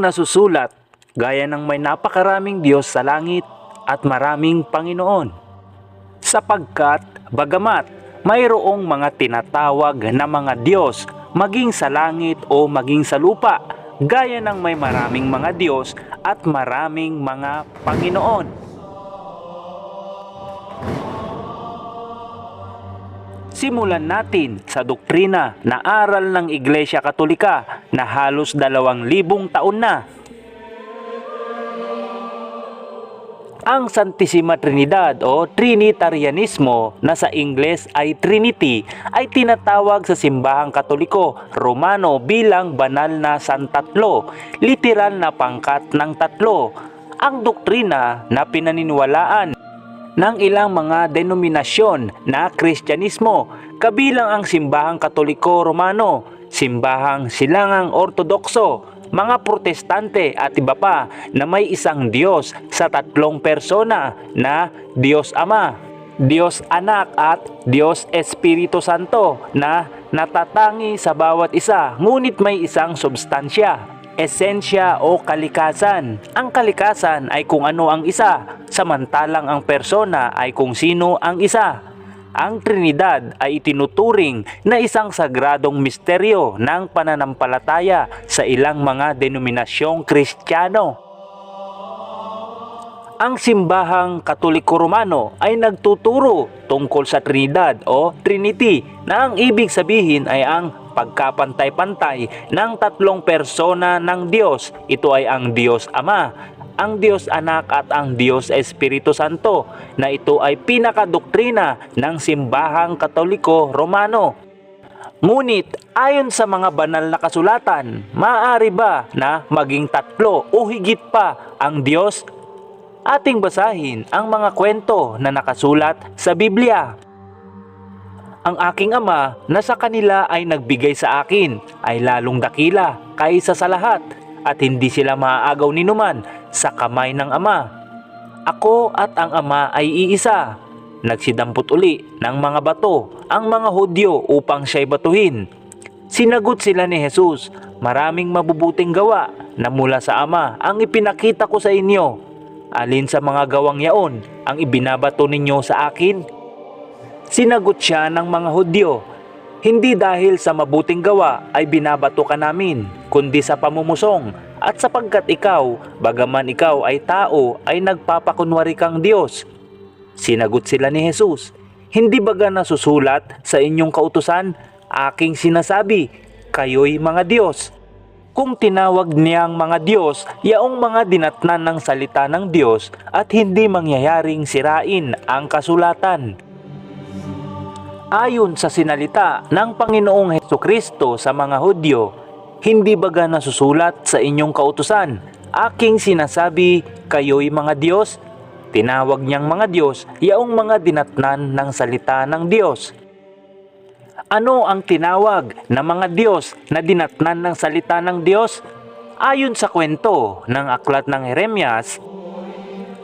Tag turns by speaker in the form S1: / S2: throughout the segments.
S1: ang nasusulat gaya ng may napakaraming Diyos sa langit at maraming Panginoon. Sapagkat bagamat mayroong mga tinatawag na mga Diyos maging sa langit o maging sa lupa, gaya ng may maraming mga Diyos at maraming mga Panginoon. Simulan natin sa doktrina na aral ng Iglesia Katolika na halos dalawang libong taon na. Ang Santissima Trinidad o Trinitarianismo na sa Ingles ay Trinity ay tinatawag sa simbahang katoliko Romano bilang banal na santatlo, literal na pangkat ng tatlo. Ang doktrina na pinaniniwalaan ng ilang mga denominasyon na Kristyanismo, kabilang ang simbahang Katoliko Romano, simbahang Silangang Ortodokso, mga Protestante at iba pa na may isang Diyos sa tatlong persona na Diyos Ama, Diyos Anak at Diyos Espiritu Santo na natatangi sa bawat isa ngunit may isang substansya esensya o kalikasan. Ang kalikasan ay kung ano ang isa, samantalang ang persona ay kung sino ang isa. Ang Trinidad ay itinuturing na isang sagradong misteryo ng pananampalataya sa ilang mga denominasyong Kristiyano. Ang simbahang Katoliko Romano ay nagtuturo tungkol sa Trinidad o Trinity na ang ibig sabihin ay ang pagkapantay-pantay ng tatlong persona ng Diyos. Ito ay ang Diyos Ama, ang Diyos Anak at ang Diyos Espiritu Santo na ito ay pinakadoktrina ng simbahang Katoliko Romano. Ngunit ayon sa mga banal na kasulatan, maaari ba na maging tatlo o higit pa ang Diyos? Ating basahin ang mga kwento na nakasulat sa Biblia. Ang aking ama na sa kanila ay nagbigay sa akin ay lalong dakila kaysa sa lahat at hindi sila maaagaw ni numan sa kamay ng ama. Ako at ang ama ay iisa. Nagsidampot uli ng mga bato ang mga Hudyo upang siya'y batuhin. Sinagot sila ni Jesus, maraming mabubuting gawa na mula sa Ama ang ipinakita ko sa inyo. Alin sa mga gawang yaon ang ibinabato ninyo sa akin? Sinagot siya ng mga Hudyo, Hindi dahil sa mabuting gawa ay binabato ka namin, kundi sa pamumusong, at sapagkat ikaw, bagaman ikaw ay tao, ay nagpapakunwari kang Diyos. Sinagot sila ni Jesus, Hindi baga nasusulat sa inyong kautusan, aking sinasabi, kayo'y mga Diyos. Kung tinawag niyang mga Diyos, yaong mga dinatnan ng salita ng Diyos at hindi mangyayaring sirain ang kasulatan. Ayon sa sinalita ng Panginoong Heso Kristo sa mga Hudyo, hindi baga nasusulat sa inyong kautusan, aking sinasabi, kayo'y mga Diyos? Tinawag niyang mga Diyos, yaong mga dinatnan ng salita ng Diyos. Ano ang tinawag na mga Diyos na dinatnan ng salita ng Diyos? Ayon sa kwento ng aklat ng Jeremias,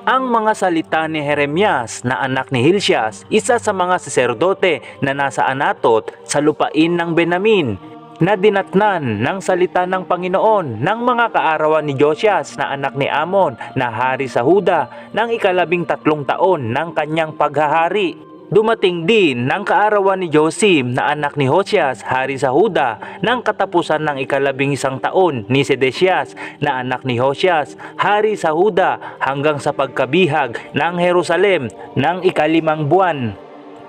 S1: ang mga salita ni Jeremias na anak ni Hilcias, isa sa mga saserdote na nasa Anatot sa lupain ng Benamin, na dinatnan ng salita ng Panginoon ng mga kaarawan ni Josias na anak ni Amon na hari sa Huda ng ikalabing tatlong taon ng kanyang paghahari. Dumating din ng kaarawan ni Josim na anak ni Hosias, hari sa Huda, ng katapusan ng ikalabing isang taon ni Sedesias na anak ni Hosias, hari sa Huda, hanggang sa pagkabihag ng Jerusalem ng ikalimang buwan.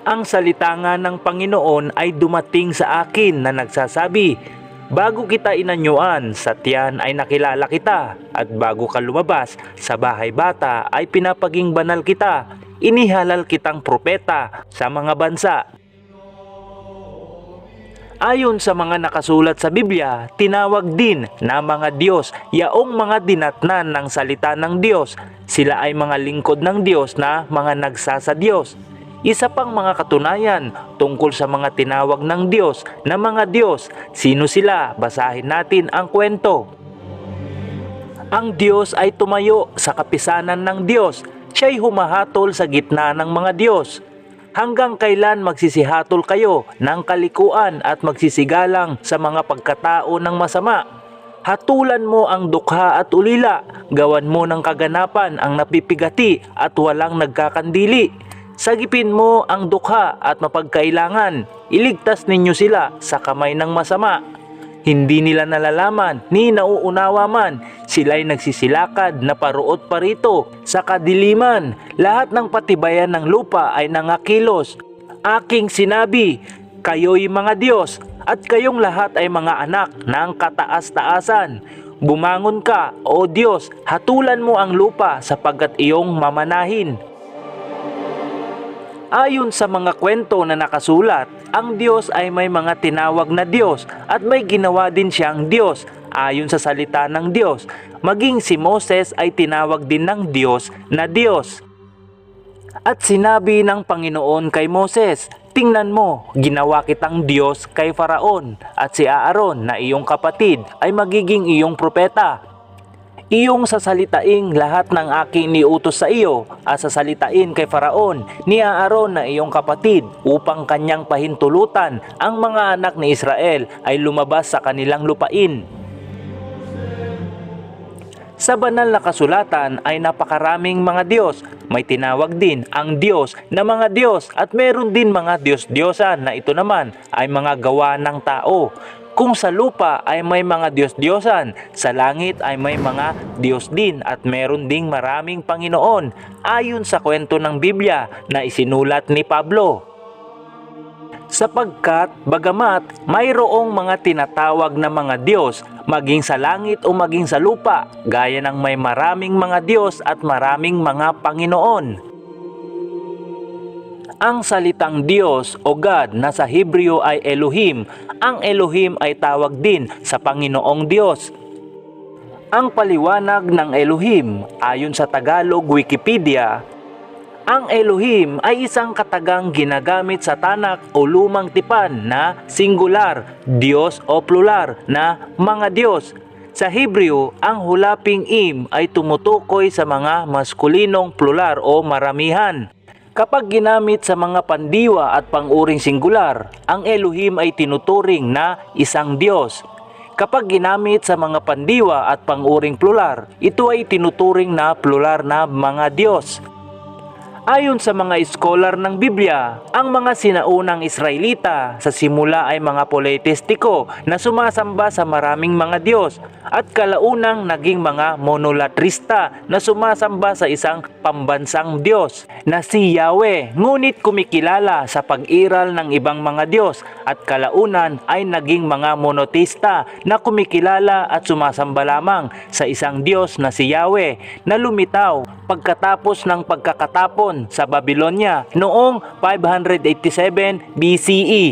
S1: Ang salita nga ng Panginoon ay dumating sa akin na nagsasabi, Bago kita inanyuan, sa tiyan ay nakilala kita, at bago ka lumabas sa bahay bata ay pinapaging banal kita, inihalal kitang propeta sa mga bansa. Ayon sa mga nakasulat sa Biblia, tinawag din na mga Diyos, yaong mga dinatnan ng salita ng Diyos. Sila ay mga lingkod ng Diyos na mga nagsasa Diyos. Isa pang mga katunayan tungkol sa mga tinawag ng Diyos na mga Diyos. Sino sila? Basahin natin ang kwento. Ang Diyos ay tumayo sa kapisanan ng Diyos. Siya'y humahatol sa gitna ng mga Diyos. Hanggang kailan magsisihatol kayo ng kalikuan at magsisigalang sa mga pagkatao ng masama? Hatulan mo ang dukha at ulila, gawan mo ng kaganapan ang napipigati at walang nagkakandili. Sagipin mo ang dukha at mapagkailangan, iligtas ninyo sila sa kamay ng masama. Hindi nila nalalaman ni nauunawa man, sila'y nagsisilakad na paruot parito sa kadiliman. Lahat ng patibayan ng lupa ay nangakilos. Aking sinabi, kayo'y mga Diyos at kayong lahat ay mga anak ng kataas-taasan. Bumangon ka, O Diyos, hatulan mo ang lupa sapagkat iyong mamanahin. Ayon sa mga kwento na nakasulat, ang Diyos ay may mga tinawag na Diyos at may ginawa din siyang Diyos ayon sa salita ng Diyos. Maging si Moses ay tinawag din ng Diyos na Diyos. At sinabi ng Panginoon kay Moses, Tingnan mo, ginawa kitang Diyos kay Faraon at si Aaron na iyong kapatid ay magiging iyong propeta. Iyong sasalitain lahat ng aking niutos sa iyo at sasalitain kay Faraon ni Aaron na iyong kapatid upang kanyang pahintulutan ang mga anak ni Israel ay lumabas sa kanilang lupain. Sa banal na kasulatan ay napakaraming mga Diyos. May tinawag din ang Diyos na mga Diyos at meron din mga Diyos-Diyosan na ito naman ay mga gawa ng tao. Kung sa lupa ay may mga Diyos-Diyosan, sa langit ay may mga Diyos din at meron ding maraming Panginoon ayon sa kwento ng Biblia na isinulat ni Pablo sapagkat bagamat mayroong mga tinatawag na mga Diyos maging sa langit o maging sa lupa gaya ng may maraming mga Diyos at maraming mga Panginoon. Ang salitang Diyos o God na sa Hebreo ay Elohim. Ang Elohim ay tawag din sa Panginoong Diyos. Ang paliwanag ng Elohim ayon sa Tagalog Wikipedia ang Elohim ay isang katagang ginagamit sa tanak o lumang tipan na singular, Diyos o plural na mga Diyos. Sa Hebreo, ang hulaping im ay tumutukoy sa mga maskulinong plural o maramihan. Kapag ginamit sa mga pandiwa at panguring singular, ang Elohim ay tinuturing na isang Diyos. Kapag ginamit sa mga pandiwa at panguring plural, ito ay tinuturing na plural na mga Diyos. Ayon sa mga scholar ng Biblia, ang mga sinaunang Israelita sa simula ay mga polytheistiko na sumasamba sa maraming mga Diyos at kalaunang naging mga monolatrista na sumasamba sa isang pambansang Diyos na si Yahweh. Ngunit kumikilala sa pag-iral ng ibang mga Diyos at kalaunan ay naging mga monotista na kumikilala at sumasamba lamang sa isang Diyos na si Yahweh na lumitaw pagkatapos ng pagkakatapon sa Babylonia noong 587 BCE.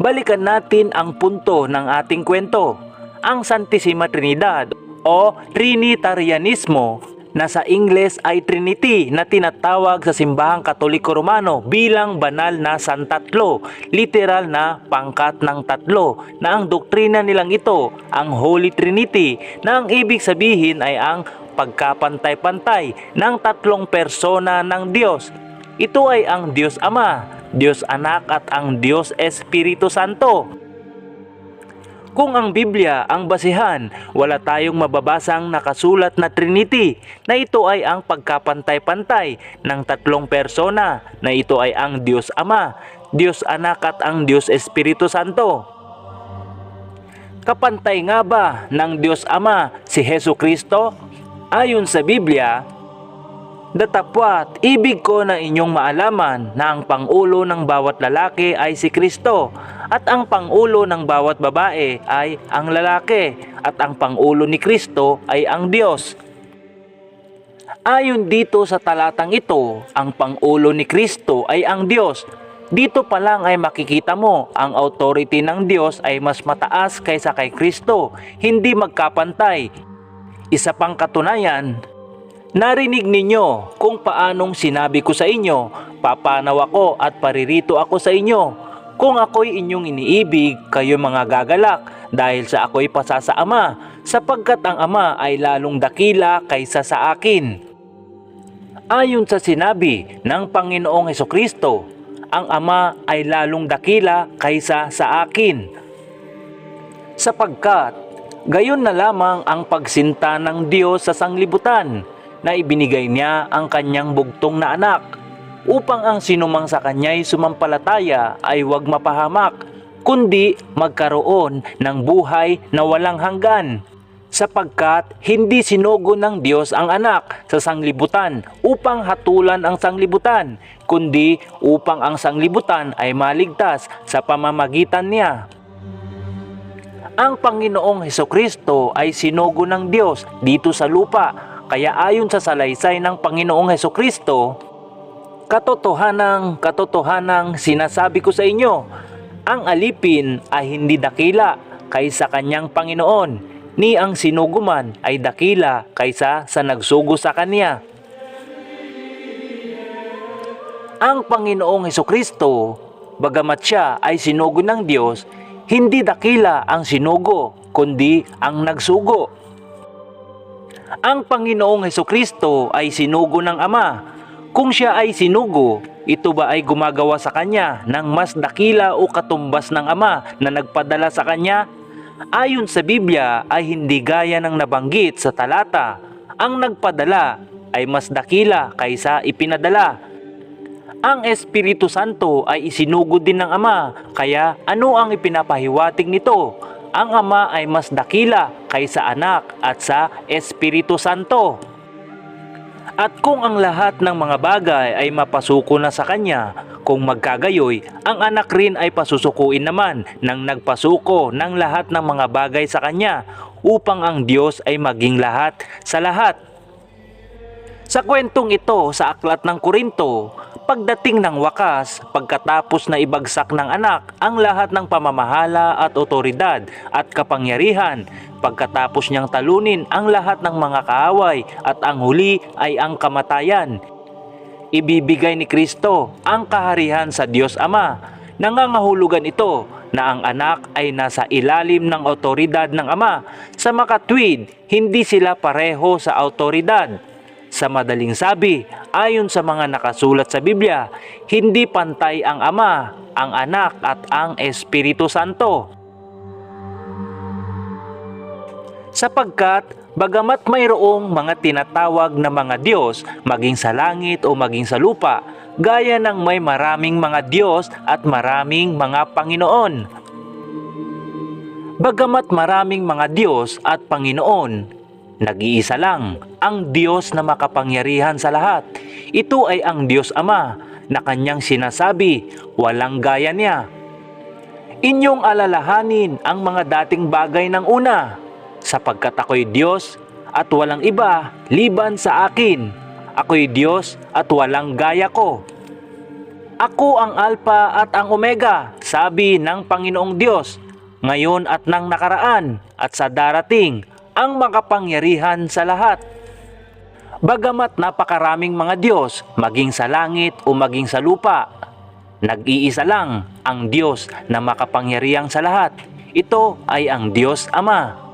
S1: Balikan natin ang punto ng ating kwento, ang Santissima Trinidad o Trinitarianismo na sa Ingles ay Trinity na tinatawag sa simbahang Katoliko Romano bilang banal na santatlo, literal na pangkat ng tatlo, na ang doktrina nilang ito, ang Holy Trinity, na ang ibig sabihin ay ang pagkapantay-pantay ng tatlong persona ng Diyos. Ito ay ang Diyos Ama, Diyos Anak at ang Diyos Espiritu Santo. Kung ang Biblia ang basihan, wala tayong mababasang nakasulat na Trinity na ito ay ang pagkapantay-pantay ng tatlong persona na ito ay ang Diyos Ama, Diyos Anak at ang Diyos Espiritu Santo. Kapantay nga ba ng Diyos Ama si Heso Kristo? Ayon sa Biblia, Datapwat, ibig ko na inyong maalaman na ang pangulo ng bawat lalaki ay si Kristo at ang pangulo ng bawat babae ay ang lalaki at ang pangulo ni Kristo ay ang Diyos. Ayon dito sa talatang ito, ang pangulo ni Kristo ay ang Diyos. Dito pa lang ay makikita mo ang authority ng Diyos ay mas mataas kaysa kay Kristo, hindi magkapantay. Isa pang katunayan, Narinig ninyo kung paanong sinabi ko sa inyo, papanaw ako at paririto ako sa inyo. Kung ako'y inyong iniibig, kayo mga gagalak dahil sa ako'y pasa sa Ama, sapagkat ang Ama ay lalong dakila kaysa sa akin. Ayon sa sinabi ng Panginoong Heso Kristo, ang Ama ay lalong dakila kaysa sa akin. sapagkat gayon na lamang ang pagsinta ng Diyos sa sanglibutan na ibinigay niya ang kanyang bugtong na anak upang ang sinumang sa kanya'y sumampalataya ay huwag mapahamak kundi magkaroon ng buhay na walang hanggan sapagkat hindi sinugo ng Diyos ang anak sa sanglibutan upang hatulan ang sanglibutan, kundi upang ang sanglibutan ay maligtas sa pamamagitan niya. Ang Panginoong Heso Kristo ay sinugo ng Diyos dito sa lupa, kaya ayon sa salaysay ng Panginoong Heso Kristo, katotohanang katotohanang sinasabi ko sa inyo, ang alipin ay hindi dakila kaysa kanyang Panginoon, ni ang sinuguman ay dakila kaysa sa nagsugo sa kanya. Ang Panginoong Heso Kristo, bagamat siya ay sinugo ng Diyos, hindi dakila ang sinugo, kundi ang nagsugo. Ang Panginoong Heso Kristo ay sinugo ng Ama. Kung siya ay sinugo, ito ba ay gumagawa sa kanya ng mas dakila o katumbas ng Ama na nagpadala sa kanya? Ayon sa Biblia ay hindi gaya ng nabanggit sa talata. Ang nagpadala ay mas dakila kaysa ipinadala. Ang Espiritu Santo ay isinugod din ng Ama, kaya ano ang ipinapahiwatig nito? Ang Ama ay mas dakila kaysa anak at sa Espiritu Santo. At kung ang lahat ng mga bagay ay mapasuko na sa Kanya, kung magkagayoy, ang anak rin ay pasusukuin naman ng nagpasuko ng lahat ng mga bagay sa Kanya upang ang Diyos ay maging lahat sa lahat. Sa kwentong ito sa aklat ng Korinto, pagdating ng wakas, pagkatapos na ibagsak ng anak ang lahat ng pamamahala at otoridad at kapangyarihan, pagkatapos niyang talunin ang lahat ng mga kaaway at ang huli ay ang kamatayan, ibibigay ni Kristo ang kaharihan sa Diyos Ama. Nangangahulugan ito na ang anak ay nasa ilalim ng otoridad ng Ama. Sa makatwid, hindi sila pareho sa otoridad. Sa madaling sabi, ayon sa mga nakasulat sa Biblia, hindi pantay ang Ama, ang Anak at ang Espiritu Santo. Sapagkat bagamat mayroong mga tinatawag na mga Diyos maging sa langit o maging sa lupa, gaya ng may maraming mga Diyos at maraming mga Panginoon. Bagamat maraming mga Diyos at Panginoon, nag-iisa lang ang Diyos na makapangyarihan sa lahat. Ito ay ang Diyos Ama na kanyang sinasabi, walang gaya niya. Inyong alalahanin ang mga dating bagay ng una, sapagkat ako'y Diyos at walang iba liban sa akin. Ako'y Diyos at walang gaya ko. Ako ang Alpha at ang Omega, sabi ng Panginoong Diyos, ngayon at nang nakaraan at sa darating, ang makapangyarihan sa lahat. Bagamat napakaraming mga Diyos, maging sa langit o maging sa lupa, nag-iisa lang ang Diyos na makapangyarihang sa lahat. Ito ay ang Diyos Ama.